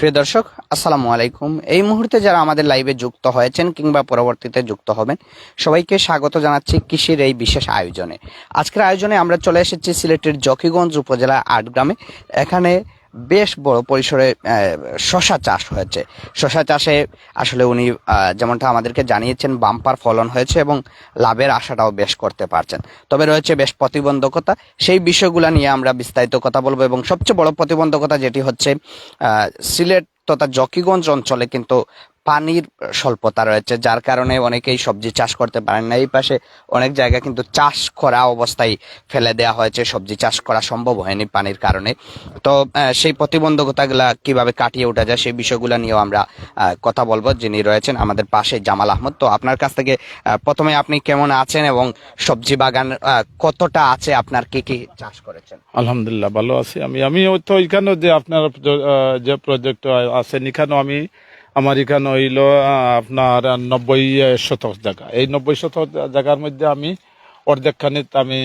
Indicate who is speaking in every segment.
Speaker 1: প্রিয় দর্শক, আসসালামু আলাইকুম। এই মুহূর্তে যারা আমাদের লাইভে যুক্ত হয়েছেন কিংবা পরবর্তীতে যুক্ত হবেন, সবাইকে স্বাগত জানাচ্ছি কৃষির এই বিশেষ আয়োজনে। আজকের আয়োজনে আমরা চলে এসেছি সিলেটের জকিগঞ্জ উপজেলা আটগ্রামে এখানে বেশ বড় পরিসরে শশা চাষ হয়েছে। শশা চাষে আসলে উনি যেমনটা আমাদেরকে জানিয়েছেন, বাম্পার ফলন হয়েছে এবং লাভের আশাটাও বেশ করতে পারছেন। তবে রয়েছে বেশ প্রতিবন্ধকতা। সেই বিষয়গুলো নিয়ে আমরা বিস্তারিত কথা বলব এবং সবচেয়ে বড় প্রতিবন্ধকতা যেটি হচ্ছে সিলেট তথা জকিগঞ্জ অঞ্চলে কিন্তু পানির স্বল্পতা রয়েছে, যার কারণে অনেকেই সবজি চাষ করতে পারেন না। এই পাশে অনেক জায়গা কিন্তু চাষ করা অবস্থায় ফেলে দেওয়া হয়েছে, সবজি চাষ করা সম্ভব হয়নি পানির কারণে। তো সেই প্রতিবন্ধকতাগুলা কীভাবে কাটিয়ে ওঠা যায় সেই বিষয়গুলো নিয়েও আমরা কথা বলব। যিনি রয়েছেন আমাদের পাশে জামাল আহমদ। তো আপনার কাছ থেকে প্রথমে আপনি কেমন আছেন এবং সবজি বাগান কতটা আছে, আপনার কি কি চাষ করেছেন?
Speaker 2: আলহামদুলিল্লাহ, ভালো আছি আমি। আমি তো এখানে যে আপনার যে প্রজেক্ট আছেন এখানে আমি আমার এখানে হইল আপনার নব্বই শতক জায়গা। এই নব্বই শতক জায়গার মধ্যে আমি অর্ধেকখানে আমি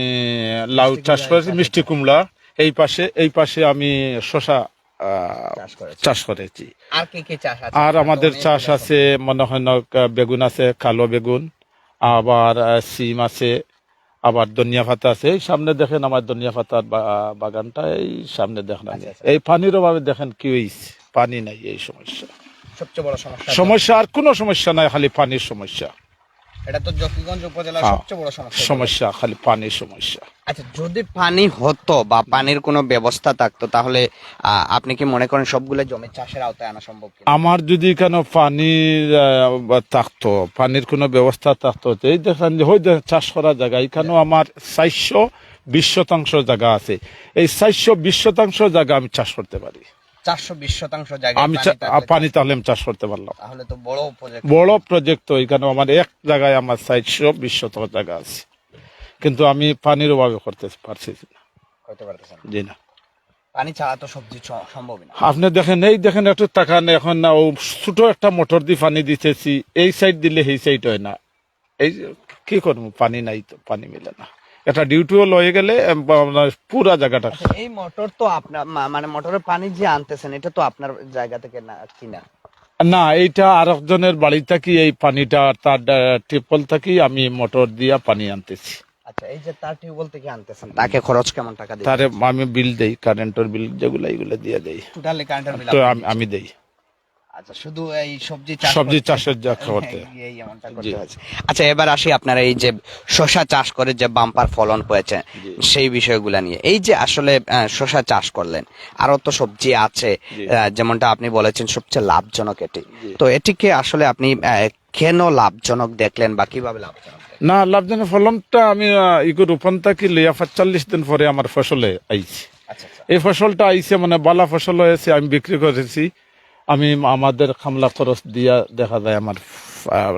Speaker 2: লাউ চাষ করেছি মিষ্টি কুমড়া। এই পাশে এই পাশে আমি শশা
Speaker 1: চাষ
Speaker 2: করেছি।
Speaker 1: আর
Speaker 2: আমাদের চাষ আছে। মনে হয় না, বেগুন আছে কালো বেগুন আবার সিম আছে আবার ধনিয়া পাতা আছে। এই সামনে দেখেন আমার ধনিয়া পাতার বা- বাগানটা এই সামনে দেখেন।
Speaker 1: আচ্ছা, আচ্ছা।
Speaker 2: এই পানির অভাবে দেখেন কি হয়েছে পানি নাই এই সমস্যা।
Speaker 1: সবচেয়ে বড় সমস্যা
Speaker 2: সমস্যা আর কোনো সমস্যা নাই খালি পানির সমস্যা।
Speaker 1: এটা তো জকিগঞ্জ উপজেলার
Speaker 2: হ্যাঁ।
Speaker 1: সবচেয়ে বড় সমস্যা।
Speaker 2: সমস্যা খালি পানির সমস্যা।
Speaker 1: আচ্ছা যদি পানি হতো বা পানির কোনো ব্যবস্থা থাকতো তাহলে আপনি কি মনে করেন সবগুলো জমি চাষের আওতায় আনা সম্ভব
Speaker 2: আমার যদি কেন পানির থাকতো পানির কোনো ব্যবস্থা থাকতো এই দেখেন যে চাষ করা জায়গা এখানেও আমার চারশো বিশ শতাংশ জায়গা আছে। এই চারশো বিশ শতাংশ জায়গা আমি চাষ করতে পারি।
Speaker 1: চারশো বিশ শতাংশ জায়গা
Speaker 2: আমি পানি তাহলে আমি চাষ করতে পারলাম।
Speaker 1: তাহলে তো বড় প্রজেক্ট
Speaker 2: বড় প্রজেক্ট তো এখানে আমার এক জায়গায় আমার চারশো বিশ শতাংশ জায়গা আছে। কিন্তু আমি পানির অভাবে করতে পারছি না।
Speaker 1: করতে পারতেছেন
Speaker 2: জি না।
Speaker 1: পানি ছাড়া তো সবজি সম্ভবই না।
Speaker 2: আপনি দেখেন এই দেখেন একটু টাকা নেই এখন না ও ছোট একটা মোটর দিয়ে পানি দিতেছি এই সাইড দিলে এই সাইড হয় না। এই কি করব পানি নাই তো পানি মিলে না। একটা ডিউটিও লয়ে গেলে পুরা জায়গাটা।
Speaker 1: আচ্ছা, এই মোটর তো আপনার মানে মোটরের পানি যে আনতেছেন এটা তো আপনার জায়গা থেকে না কিনা?
Speaker 2: না এইটা আর একজনের বাড়ি থাকি এই পানিটা তার টিপল থাকি আমি মোটর দিয়া পানি আনতেছি।
Speaker 1: আচ্ছা এই যে তার টিউবওয়েল থেকে আনতেছেন তাকে খরচ কেমন টাকা দিয়ে
Speaker 2: তারে আমি বিল দেই কারেন্টের বিল যেগুলো এইগুলো দিয়ে দেই।
Speaker 1: টোটালি কারেন্টের বিল
Speaker 2: আমি দেই।
Speaker 1: আচ্ছা শুধু এই সবজি চাষ
Speaker 2: সবজি চাষের যা করতে।
Speaker 1: এই এমনটা করতে হচ্ছে। আচ্ছা এবার আসি আপনারা এই যে শশা চাষ করে যে বাম্পার ফলন পেয়েছে সেই বিষয়গুলো নিয়ে। এই যে আসলে শশা চাষ করলেন আরও তো সবজি আছে যেমনটা আপনি বলেছেন সবচেয়ে লাভজনক এটি। তো এটিকে আসলে আপনি আহ, কেন লাভজনক দেখলেন বা কীভাবে লাভজনক
Speaker 2: না লাভজনক ফলনটা আমি ইগো রোপণ থাকি লইয়া পাঁচচল্লিশ দিন পরে আমার ফসলে আইছি।
Speaker 1: আচ্ছা আচ্ছা।
Speaker 2: এই ফসলটা আইছে মানে বালা ফসল হয়েছে আমি বিক্রি করেছি। আমি আমাদের খামলা খরচ দিয়া দেখা যায় আমার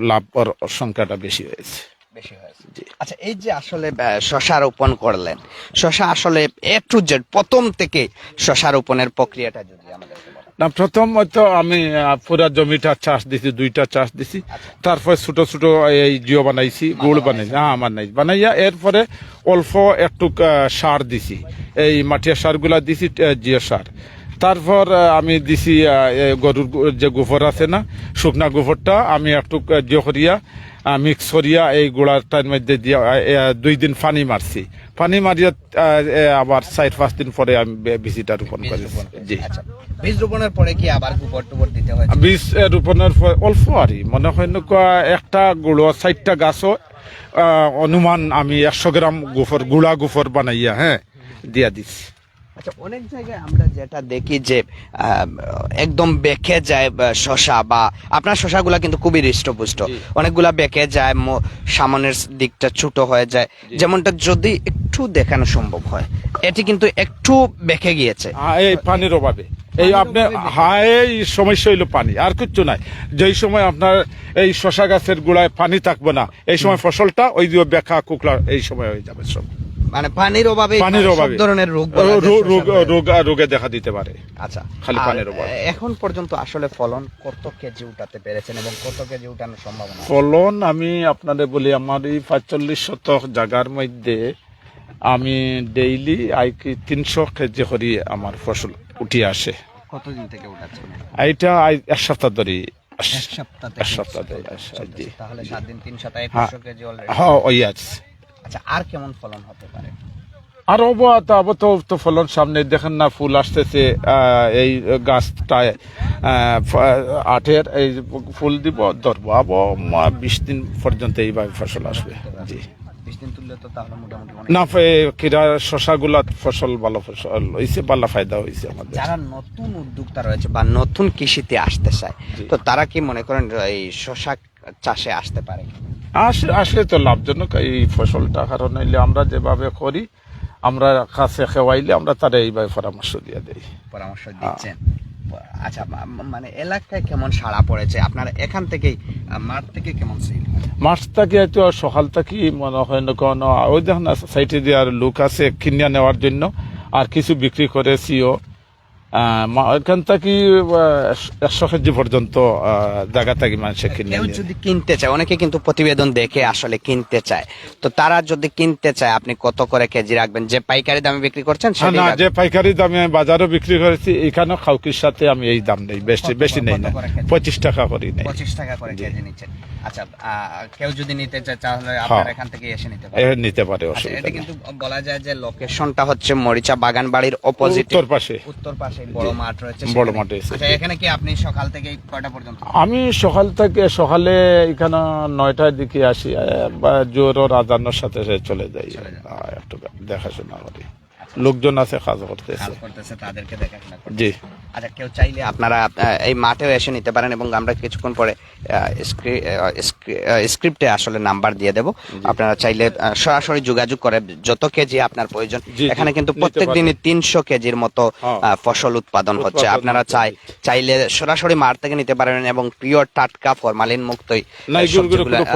Speaker 2: লাভের সংখ্যাটা বেশি হয়েছে।
Speaker 1: বেশি হয়েছে। আচ্ছা এই যে আসলে শশা রোপণ করলেন শশা আসলে এ টু জেড প্রথম থেকে শশা রোপণের প্রক্রিয়াটা যদি আমাদের
Speaker 2: না প্রথম হয়তো আমি পুরা জমিটা চাষ দিছি দুইটা চাষ দিছি। তারপর ছোট ছোট এই জিও বানাইছি গুড় বানাইছি হ্যাঁ আমার নাই বানাইয়া এরপরে অল্প একটু সার দিছি। এই মাটিয়া সারগুলা দিছি জিও সার। তারপর আমি দিছি গরুর যে গোবর আছে না শুকনা গোবরটা আমি একটু জিও করিয়া মিক্স করিয়া এই গুড়াটার মধ্যে দিয়া দুই দিন পানি মারছি। পানি মারিয়া আবার চার পাঁচ দিন পরে আমি বীজটা রোপণ করি জি।
Speaker 1: আচ্ছা বীজ রোপণের পরে কি আবার গোবর টোবর দিতে হয়?
Speaker 2: বীজ রোপণের পর অল্প আরই। মনে হয় না একটা গুঁড়ো চারটা গাছও অনুমান আমি একশো গ্রাম গোফর গুড়া গোফর বানাইয়া হ্যাঁ দিয়া দিছি।
Speaker 1: আচ্ছা অনেক জায়গায় আমরা যেটা দেখি যে একদম বেঁকে যায় শশা বা আপনার শশাগুলা কিন্তু খুবই হৃষ্টপুষ্ট। অনেকগুলা বেঁকে যায় সামনের দিকটা ছোট হয়ে যায়। যেমনটা যদি একটু দেখানো সম্ভব হয় এটি কিন্তু একটু বেঁকে গিয়েছে।
Speaker 2: হ্যাঁ, এই পানির অভাবে। এই আপনি হায় এই সমস্যা হইল পানি আর কিচ্ছু নাই। যেই সময় আপনার এই শশা গাছের গোড়ায় পানি থাকবে না এই সময় ফসলটা ওই দিয়ে বেখা কুকলা এই সময় হয়ে যাবে সব।
Speaker 1: মানে পানির অভাবে
Speaker 2: পানির অভাবে।
Speaker 1: ধরনের রোগ
Speaker 2: রোগ- রোগ দেখা দিতে পারে।
Speaker 1: আচ্ছা
Speaker 2: খালি পানির অভাব।
Speaker 1: এখন পর্যন্ত আসলে ফলন কত কেজি উঠাতে পেরেছেন এবং কত কেজি উঠানোর সম্ভাবনা
Speaker 2: ফলন আমি আপনাদের বলি আমার এই পাঁচচল্লিশ শতক জায়গার মধ্যে আমি ডেইলি আই কি তিনশো কেজি করি আমার ফসল উঠি আসে।
Speaker 1: কতদিন থেকে উঠাচ্ছেন?
Speaker 2: এইটা এক সপ্তাহ ধরে
Speaker 1: এক সপ্তাহ
Speaker 2: এক সপ্তাহ ধরে
Speaker 1: তাহলে সাত দিন তিন সপ্তাহ
Speaker 2: হ্যাঁ।
Speaker 1: কেজি
Speaker 2: হ্যাঁ ওই আছে
Speaker 1: আচ্ছা আর কেমন ফলন হতে পারে?
Speaker 2: আর হব তো তো ফলন সামনে দেখেন না ফুল আসতেছে এই গাছটায় আটের এই ফুল দিব ধরবো আবো বিশ দিন পর্যন্ত এইভাবে ফসল আসবে জি। না ফে- কিরা শশাগুলা ফসল ভালো ফসল হয়েছে ভালো ফায়দা হয়েছে আমাদের।
Speaker 1: যারা নতুন উদ্যোক্তা রয়েছে বা নতুন কৃষিতে আসতে চায় তো তারা কি মনে করেন এই শশা চাষে আসতে পারে
Speaker 2: আসলে আসলে তো লাভজনক এই ফসলটা কারণ হইলে আমরা যেভাবে করি আমরা কাছে খেওয়াইলে আমরা তারা এইভাবে পরামর্শ দিয়ে দেই।
Speaker 1: পরামর্শ দিচ্ছেন। আচ্ছা মানে এলাকায় কেমন সাড়া পড়েছে? আপনার এখান থেকেই মাঠ থেকে কেমন
Speaker 2: মাছ থাকি হয়তো সকাল থাকি মনে হয় না কোনো ওই দেখেন সাইটে দিয়ে আর লোক আছে কিনিয়া নেওয়ার জন্য আর কিছু বিক্রি করেছিও। এখান থাকি একশো কেজি পর্যন্ত জায়গা থাকি মানুষের কিনে
Speaker 1: যদি কিনতে চায় অনেকে কিন্তু প্রতিবেদন দেখে আসলে কিনতে চায়। তো তারা যদি কিনতে চায় আপনি কত করে কেজি রাখবেন? যে পাইকারি দামে বিক্রি করছেন
Speaker 2: না যে পাইকারি দামে আমি বাজারও বিক্রি করেছি এখানেও খাউকির সাথে আমি এই দাম নেই বেশি বেশি নেই না? পঁচিশ টাকা করি নেই।
Speaker 1: পঁচিশ টাকা করে কেজি নিচ্ছেন। আচ্ছা কেউ যদি নিতে চায় তাহলে
Speaker 2: হ্যাঁ।
Speaker 1: আপনার এখান থেকে এসে নিতে পারে।
Speaker 2: নিতে পারে
Speaker 1: আচ্ছা,
Speaker 2: অসুবিধা
Speaker 1: কিন্তু বলা যায় যে লোকেশনটা হচ্ছে মরিচা বাগান বাড়ির অপোজিট
Speaker 2: উত্তর পাশে।
Speaker 1: উত্তর পাশে বড় মাঠ রয়েছে
Speaker 2: বড় মাঠে
Speaker 1: আচ্ছা এখানে কি আপনি সকাল থেকে কয়টা পর্যন্ত?
Speaker 2: আমি সকাল থেকে সকালে এখানে নয়টার দিকে আসি জোর ও রাজান্নর সাথে চলে যাই। একটু দেখাশোনা করি। লোকজন আছে কাজ করতেছে।
Speaker 1: তাদেরকে
Speaker 2: জি।
Speaker 1: আচ্ছা কেউ চাইলে আপনারা এই মাঠেও এসে নিতে পারেন এবং আমরা কিছুক্ষণ পরে স্ক্রিপ্টে আসলে নাম্বার দিয়ে দেব। আপনারা চাইলে সরাসরি যোগাযোগ করে যত কেজি আপনার প্রয়োজন। এখানে কিন্তু প্রত্যেক দিনই তিনশো কেজির মতো
Speaker 2: হ্যাঁ।
Speaker 1: ফসল উৎপাদন হচ্ছে। আপনারা চাই চাইলে সরাসরি মাঠ থেকে নিতে পারেন এবং পিওর টাটকা ফরমালিন মুক্তই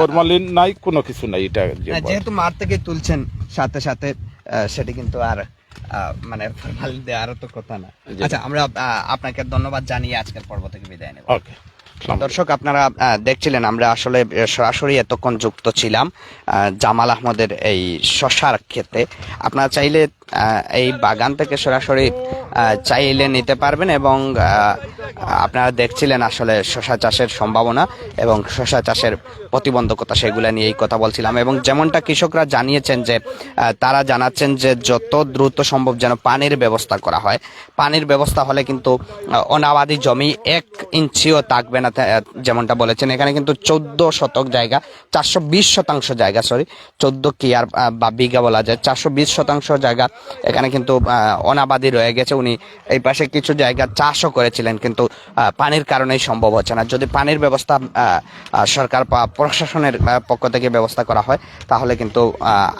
Speaker 2: ফরমালিন নাই কোনো কিছু নাই এটা
Speaker 1: হ্যাঁ। যেহেতু মাঠ থেকে তুলছেন সাথে সাথে সেটি কিন্তু আর মানে ভালো দেওয়ারও তো কথা না। আচ্ছা আমরা আপনাকে ধন্যবাদ জানিয়ে আজকের পর্ব থেকে বিদায় নেব।
Speaker 2: ওকে
Speaker 1: দর্শক আপনারা দেখছিলেন আমরা আসলে সরাসরি এতক্ষণ যুক্ত ছিলাম জামাল আহমদের এই শশার ক্ষেতে। আপনারা চাইলে এই বাগান থেকে সরাসরি চাইলে নিতে পারবেন এবং আপনারা দেখছিলেন আসলে শশা চাষের সম্ভাবনা এবং শশা চাষের প্রতিবন্ধকতা সেগুলো নিয়েই কথা বলছিলাম। এবং যেমনটা কৃষকরা জানিয়েছেন যে তারা জানাচ্ছেন যে যত দ্রুত সম্ভব যেন পানির ব্যবস্থা করা হয়। পানির ব্যবস্থা হলে কিন্তু অনাবাদি জমি এক ইঞ্চিও থাকবে না যেমনটা বলেছেন। এখানে কিন্তু চোদ্দ শতক জায়গা চারশো বিশ শতাংশ জায়গা সরি চোদ্দ কি আর আহ, বা বিঘা বলা যায়। চারশো বিশ শতাংশ জায়গা এখানে কিন্তু অনাবাদি রয়ে গেছে। উনি এই পাশে কিছু জায়গা চাষও করেছিলেন কিন্তু আহ, পানির কারণেই সম্ভব হচ্ছে না। যদি পানির ব্যবস্থা সরকার বা প্রশাসনের পক্ষ থেকে ব্যবস্থা করা হয় তাহলে কিন্তু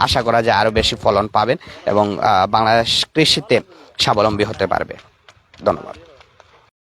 Speaker 1: আশা করা যায় আরও বেশি ফলন পাবেন এবং বাংলাদেশ কৃষিতে স্বাবলম্বী হতে পারবে। ধন্যবাদ।